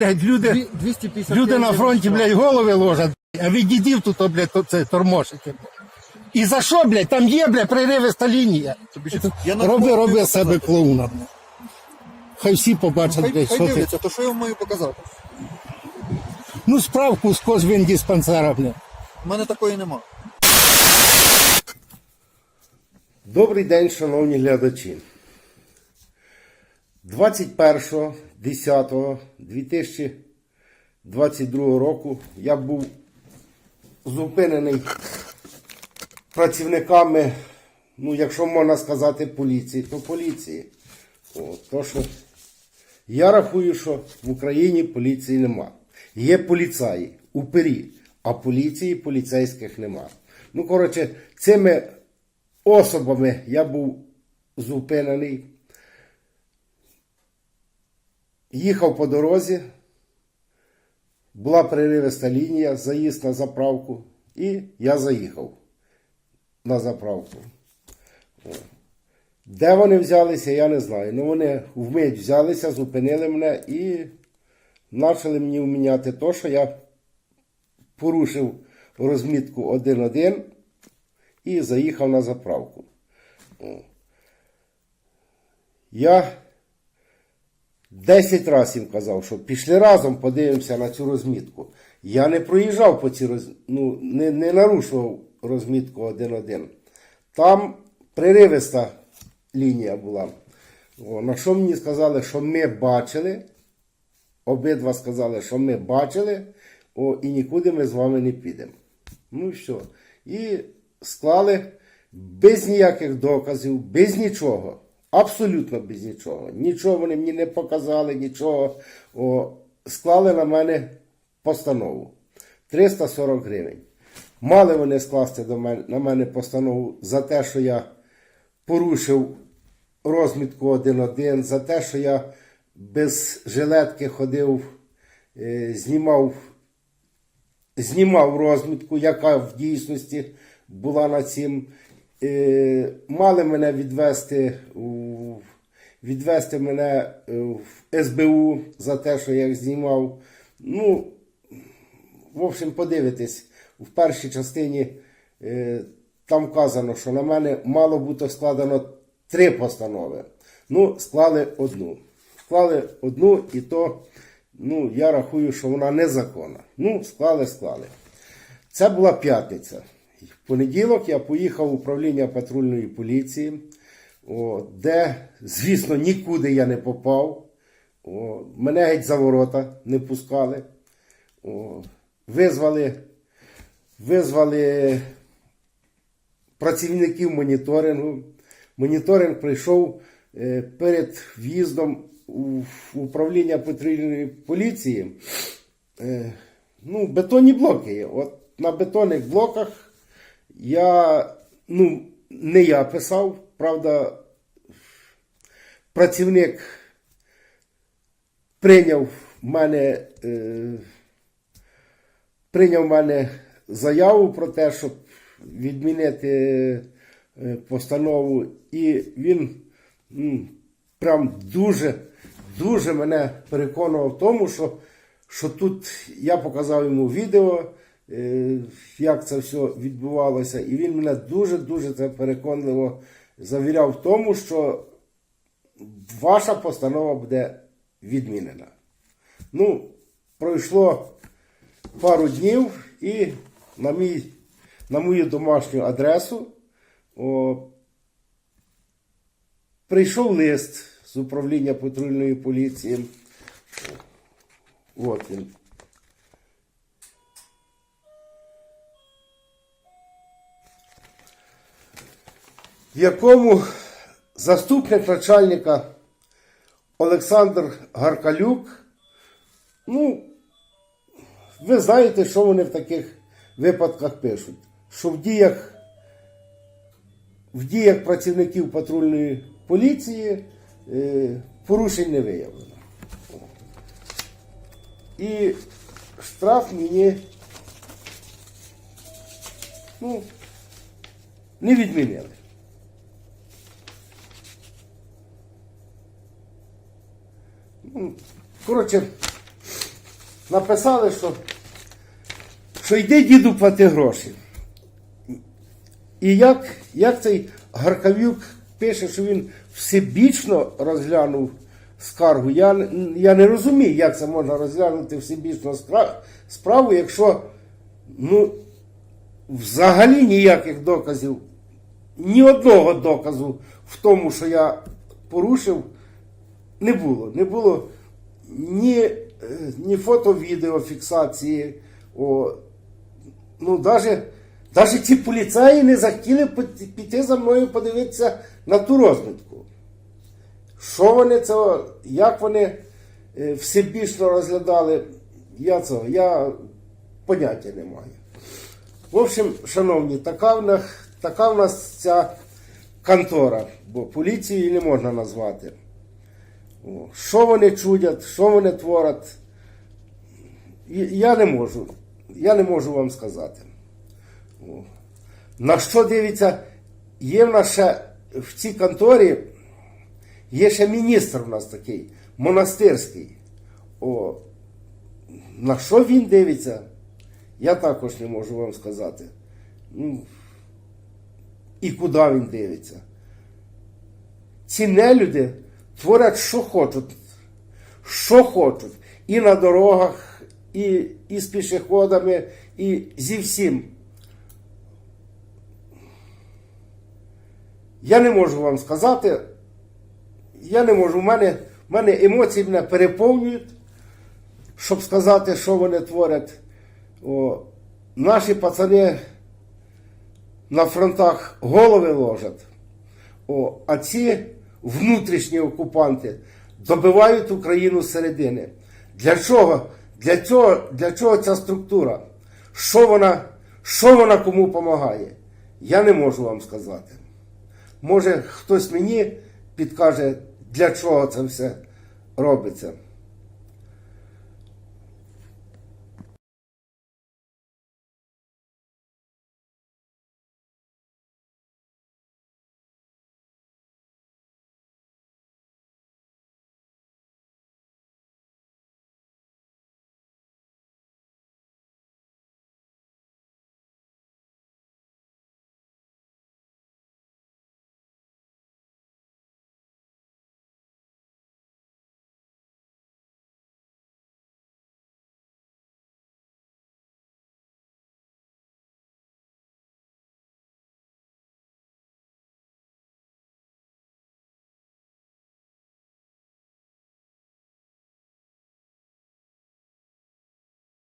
Блядь, люди, 250 люди на фронті, блядь, голови ложать, а ви дідів тут, блядь, то це тормошите. І за що, блядь, там є, блядь, приривиста лінія. Я на Роби, роби не себе клоуна. Хай всі побачать, Хай, блядь, хай що ти. дивляться, то що я вам маю показати? Ну, справку з кожвин диспансера, блядь. У мене такої нема. Добрий день, шановні глядачі. 21.10.2022 року я був зупинений працівниками, ну, якщо можна сказати, поліції, то поліції. О, то, що я рахую, що в Україні поліції нема. Є поліцаї, упері, а поліції поліцейських нема. Ну, коротше, цими особами я був зупинений. Їхав по дорозі, була переривиста лінія, заїзд на заправку, і я заїхав на заправку. Де вони взялися, я не знаю. Ну вони вмить взялися, зупинили мене і почали мені вміняти те, що я порушив розмітку 1-1 і заїхав на заправку. Я 10 разів їм казав, що пішли разом, подивимося на цю розмітку. Я не проїжджав по цій роз... ну, не, не нарушував розмітку 1-1. Там приривиста лінія була. О, на що мені сказали, що ми бачили, обидва сказали, що ми бачили, о, і нікуди ми з вами не підемо. Ну і все. І склали без ніяких доказів, без нічого. Абсолютно без нічого. Нічого вони мені не показали, нічого. О, склали на мене постанову. 340 гривень. Мали вони скласти до мене, на мене постанову за те, що я порушив розмітку 1-1, за те, що я без жилетки ходив, е, знімав знімав розмітку, яка в дійсності була на цім. Е, мали мене відвести у, відвести мене е, в СБУ за те, що я їх знімав. Ну, в общем, подивитись, в першій частині е, там вказано, що на мене мало бути складено три постанови. Ну, склали одну. Склали одну, і то, ну, я рахую, що вона незаконна. Ну, склали, склали. Це була п'ятниця. В понеділок я поїхав в управління патрульної поліції, о, де, звісно, нікуди я не попав. О, мене геть за ворота не пускали. О, визвали, визвали працівників моніторингу. Моніторинг прийшов е, перед в'їздом у управління патрульної поліції. Е, ну, бетонні блоки. От на бетонних блоках я, ну, не я писав, правда, працівник прийняв мене, е, прийняв мене заяву про те, щоб відмінити е, постанову, і він м, прям дуже, дуже мене переконував в тому, що, що тут я показав йому відео, як це все відбувалося, і він мене дуже-дуже це переконливо завіряв в тому, що ваша постанова буде відмінена. Ну, пройшло пару днів і на, мій, на мою домашню адресу о, прийшов лист з управління патрульної поліції. От він. В якому заступник начальника Олександр Гаркалюк, ну, ви знаєте, що вони в таких випадках пишуть. Що в діях, в діях працівників патрульної поліції е, порушень не виявлено. І штраф мені ну, не відмінили. Ну, Коротше, написали, що, що йди діду плати гроші. І як, як цей Гаркавюк пише, що він всебічно розглянув скаргу, я, я не розумію, як це можна розглянути всебічно справу, якщо ну, взагалі ніяких доказів, ні одного доказу в тому, що я порушив, не було. Не було ні, е, ні фото-відеофіксації. О, ну, даже, даже ці поліцаї не захотіли піти- за мною подивитися на ту розмітку. Що вони це, як вони е, всебічно розглядали, я цього, я поняття не маю. В общем, шановні, така в нас, така в нас ця контора, бо поліцією не можна назвати. Що вони чудять, що вони творять, я не можу. Я не можу вам сказати. На що дивиться, є в нас ще в цій конторі, є ще міністр у нас такий, монастирський. О, на що він дивиться, я також не можу вам сказати. Ну, і куди він дивиться. Ці нелюди творять, що хочуть, що хочуть. І на дорогах, і, і з пішоходами, і зі всім. Я не можу вам сказати. Я не можу. У мене, в мене емоції мене переповнюють, щоб сказати, що вони творять. О, наші пацани на фронтах голови ложать. О, а ці внутрішні окупанти добивають Україну середини. Для чого? Для чого, для чого ця структура? Що вона, що вона кому допомагає? Я не можу вам сказати. Може, хтось мені підкаже, для чого це все робиться.